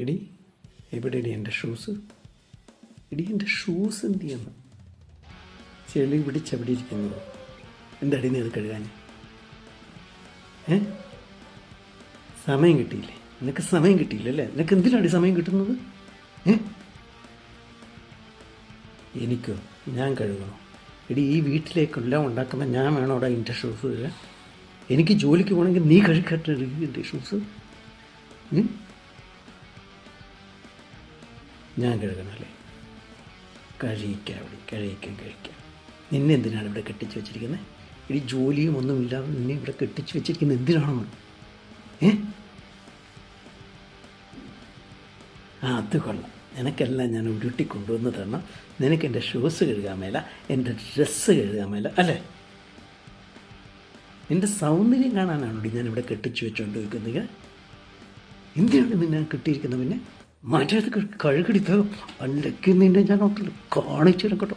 എടി എവിടെയടി എന്റെ ഷൂസ് എടി എന്റെ ഷൂസ് എന്ത് ചെയ്യുന്നു ചെളി പിടിച്ചവിടെ ഇരിക്കുന്നത് അടി നീ അത് കഴുകാൻ ഏ? സമയം കിട്ടിയില്ലേ? നിനക്ക് സമയം കിട്ടിയില്ലല്ലേ? നിനക്ക് എന്തിനാടി സമയം കിട്ടുന്നത്? ഏ? എനിക്കോ? ഞാൻ കഴുകണോ? എടി ഈ വീട്ടിലേക്കെല്ലാം ഉണ്ടാക്കുന്ന ഞാൻ വേണം അവിടെ എന്റെ ഷൂസ് എനിക്ക് ജോലിക്ക് പോകണമെങ്കിൽ നീ കഴുകട്ടെ എന്റെ ഷൂസ്? ഞാൻ കഴുകണമല്ലേ കഴിക്കാം അവിടെ കഴിക്കാം കഴിക്കാം. നിന്നെ എന്തിനാണ് ഇവിടെ കെട്ടിച്ച് വെച്ചിരിക്കുന്നത്? ഇനി ജോലിയും ഒന്നുമില്ലാതെ നിന്നെ ഇവിടെ കെട്ടിച്ച് വെച്ചിരിക്കുന്നത് എന്തിനാണെന്ന് ഏ? ആ അത് കൊള്ളാം. നിനക്കെല്ലാം ഞാൻ ഉരുട്ടി കൊണ്ടുവന്ന് തരണം നിനക്ക് എന്റെ ഷൂസ് കഴുകാൻ മേല എന്റെ ഡ്രസ്സ് കഴുകാൻ മേല അല്ലേ? നിന്റെ സൗന്ദര്യം കാണാനാണോ ഞാൻ ഇവിടെ കെട്ടിച്ച് വെച്ചുകൊണ്ട് വയ്ക്കുന്നത് എന്തിനാണ് നിന്നെ കിട്ടിയിരിക്കുന്നത് പിന്നെ? മറ്റേത് കഴുകടിത്തോ അല്ലെങ്കിൽ നിന്നെ ഞാൻ കാണിച്ചു തരാം കേട്ടോ.